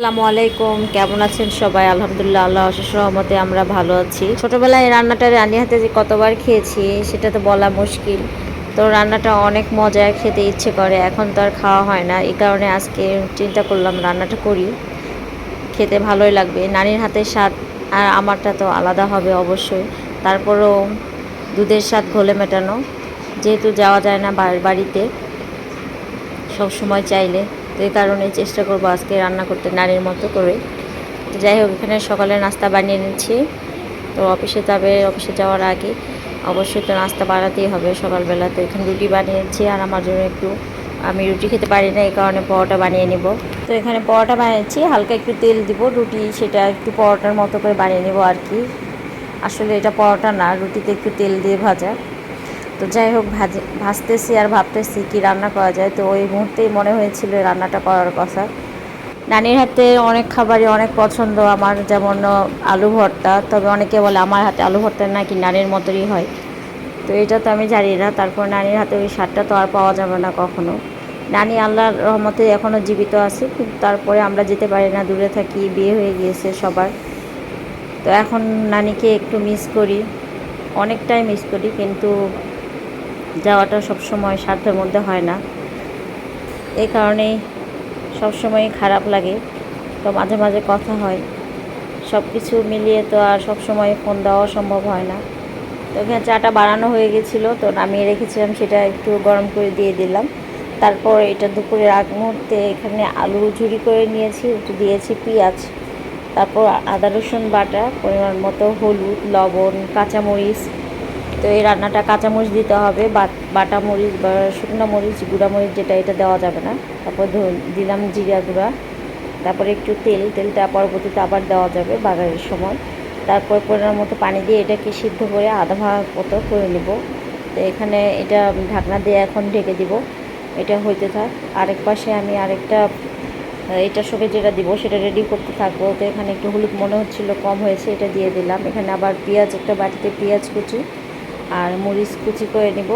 আসসালামু আলাইকুম, কেমন আছেন সবাই? আলহামদুলিল্লাহ, আল্লাহ অশেষ রহমতে আমরা ভালো আছি। ছোটবেলায় রান্নাটা রানী হাতে যে কতবার খেয়েছি, সেটা তো বলা মুশকিল। তো রান্নাটা অনেক মজার, খেতে ইচ্ছে করে। এখন তো আর খাওয়া হয় না। এই কারণে আজকে চিন্তা করলাম রান্নাটা করি। খেতে ভালোই লাগবে। নানির হাতের স্বাদ আর আমারটা তো আলাদা হবে অবশ্যই। তারপরও দুধের স্বাদ ঘোলে মেটানো। যেহেতু যাওয়া যায় না বাড়িতে সব সময় চাইলে। তো এই কারণে চেষ্টা করব আজকে রান্না করতে নারীর মতো করে। যাই হোক, এখানে সকালে নাস্তা বানিয়ে নিচ্ছি। তো অফিসে যাবে অফিসে যাওয়ার আগে অবশ্যই তো নাস্তা বানাতেই হবে সকালবেলা। তো এখানে রুটি বানিয়েছি আর আমার জন্য একটু আমি রুটি খেতে পারি না, এই কারণে পরোটা বানিয়ে নিব। তো এখানে পরোটা বানিয়েছি, হালকা একটু তেল দিব, রুটি সেটা একটু পরোটার মতো করে বানিয়ে নেব আর কি। আসলে এটা পরোটা না, রুটিতে একটু তেল দিয়ে ভাজা। তো যাই হোক, ভাজে, ভাজতেছি আর ভাবতেছি কি রান্না করা যায়। তো ওই মুহূর্তেই মনে হয়েছিল রান্নাটা করার কথা। নানির হাতে অনেক খাবারই অনেক পছন্দ। আমার যেমন আলু ভর্তা, তবে অনেকে বলে আমার হাতে আলু ভর্তা নাকি নানির মতোই হয়। তো এটা তো আমি জানি না। তারপর নানির হাতে ওই স্বাদটা তো আর পাওয়া যাবে না কখনো। নানি আল্লাহর রহমতে এখনও জীবিত আছে। কিন্তু তারপরে আমরা যেতে পারি না। দূরে থাকি, বিয়ে হয়ে গিয়েছে সবার। তো এখন নানিকে একটু মিস করি। অনেকটাই মিস করি, কিন্তু যাওয়াটা সবসময় সাধ্যের মধ্যে হয় না। এই কারণেই সবসময় খারাপ লাগে। তো মাঝে মাঝে কথা হয়। সব কিছু মিলিয়ে তো আর সবসময় ফোন দেওয়া সম্ভব হয় না। তো এখানে চাটা বানানো হয়ে গেছিল, তো নামিয়ে রেখেছিলাম, সেটা একটু গরম করে দিয়ে দিলাম। তারপর এটা দুপুরের আগ মুহূর্তে এখানে আলু ঝুরি করে নিয়েছি, একটু দিয়েছি পেঁয়াজ। তারপর আদা রসুন বাটা, পরিমাণ মতো হলুদ, লবণ, কাঁচামরিচ তো এই রান্নাটা কাঁচামরিচ দিতে হবে, বাট- মরিচ বা শুকনো মরিচ, গুঁড়া মরিচ যেটা, এটা দেওয়া যাবে না। তারপর দিলাম জিরা গুঁড়া। তারপরে একটু তেল, তেলটা পরবর্তীতে আবার দেওয়া যাবে বাগানের সময়। তারপর পরিমাণ মতো পানি দিয়ে এটাকে সিদ্ধ করে আধা ভাগ মতো করে নেব। তো এখানে এটা ঢাকনা দিয়ে এখন ঢেকে দিব। এটা হইতে থাক। আরেক পাশে আমি আরেকটা, এটার সঙ্গে যেটা দিব সেটা রেডি করতে থাকব। তো এখানে একটু হলুদ মনে হচ্ছিল, কম হয়েছে, এটা দিয়ে দিলাম। এখানে আবার পেঁয়াজ, একটা বাটিতে পেঁয়াজ কুচি। আর মরিচ কুচি করে নেব,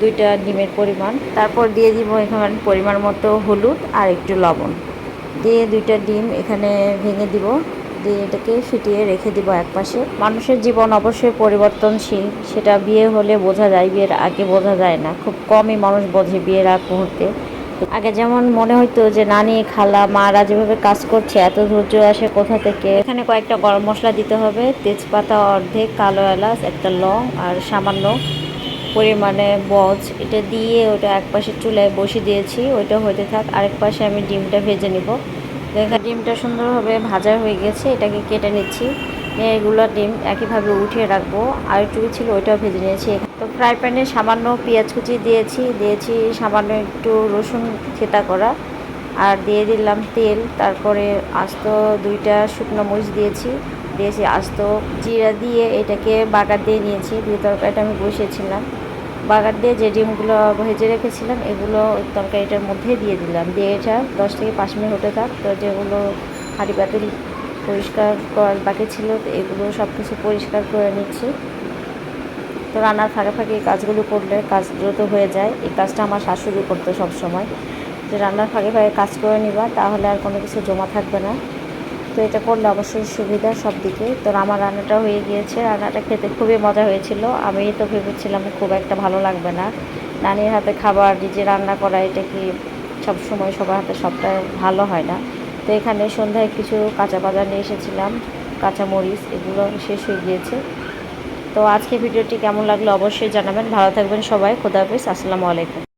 দুইটা ডিমের পরিমাণ। তারপর দিয়ে দিব এখানে পরিমাণ মতো হলুদ আর একটু লবণ। দিয়ে দুইটা ডিম এখানে ভেঙে দিব, দিয়ে এটাকে ফিটিয়ে রেখে দিব একপাশে। মানুষের জীবন অবশ্যই পরিবর্তনশীল, সেটা বিয়ে হলে বোঝা যায়, বিয়ের আগে বোঝা যায় না। খুব কমই মানুষ বোঝে বিয়ের আগ মুহূর্তে। আগে যেমন মনে হতো যে নানি, খালা, মারা যেভাবে কাজ করছে, এত ধৈর্য আসে কোথা থেকে? এখানে কয়েকটা গরম মশলা দিতে হবে, তেজপাতা অর্ধেক, কালো এলাচ, একটা লং আর সামান্য পরিমাণে বজ এটা দিয়ে ওটা এক পাশে চুলায় বসিয়ে দিয়েছি, ওইটা হতে থাক। আরেক পাশে আমি ডিমটা ভেজে নিব। ডিমটা সুন্দরভাবে ভাজা হয়ে গেছে, এটাকে কেটে নিচ্ছি। এগুলো ডিম একইভাবে উঠিয়ে রাখব। আর একটু ছিল ওইটাও ভেজে নিয়েছি। তো ফ্রাই প্যানে সামান্য পেঁয়াজ কুচি দিয়েছি। দিয়েছি সামান্য একটু রসুন থেতা করা। আর দিয়ে দিলাম তেল। তারপরে আস্ত দুইটা শুকনো মরিচ দিয়েছি। দিয়েছি আস্ত জিরা দিয়ে এটাকে বাগার দিয়ে নিয়েছি। দিয়ে তরকারিটা আমি বসিয়েছিলাম। বাগার দিয়ে যে ডিমগুলো ভেজে রেখেছিলাম, এগুলো তরকারিটার মধ্যে দিয়ে দিলাম। দিয়ে এটা দশ থেকে পাঁচ মিনিট হতে থাক। তো যেগুলো হাঁড়ি পাতিল পরিষ্কার করার বাকি ছিল তো এগুলো সব কিছু পরিষ্কার করে নিচ্ছি। তো রান্নার ফাঁকে ফাঁকে এই কাজগুলো করলে কাজ দ্রুত হয়ে যায়। এই কাজটা আমার শাশুড়ি করতো সব সময় যে রান্নার ফাঁকে ফাঁকে কাজ করে নিবা, তাহলে আর কোনো কিছু জমা থাকবে না। তো এটা করলে অবশ্যই সুবিধা সব দিকে তো আমার রান্নাটা হয়ে গিয়েছে। রান্নাটা খেতে খুবই মজা হয়েছিল। আমি তো ভেবেছিলাম খুব একটা ভালো লাগবে না। নানির হাতে খাবার, নিজে রান্না করা, এটা কি সব সময় সবার হাতে সবটা ভালো হয় না। তো এখানে সন্ধ্যায় কিছু কাঁচা বাজার নিয়ে এসেছিলাম কাঁচা মরিচ এগুলো শেষ হয়ে গিয়েছে। তো আজকে ভিডিওটি কেমন লাগল অবশ্যই জানাবেন। ভালো থাকবেন সবাই, খোদা হাফিজ, আসসালামু আলাইকুম।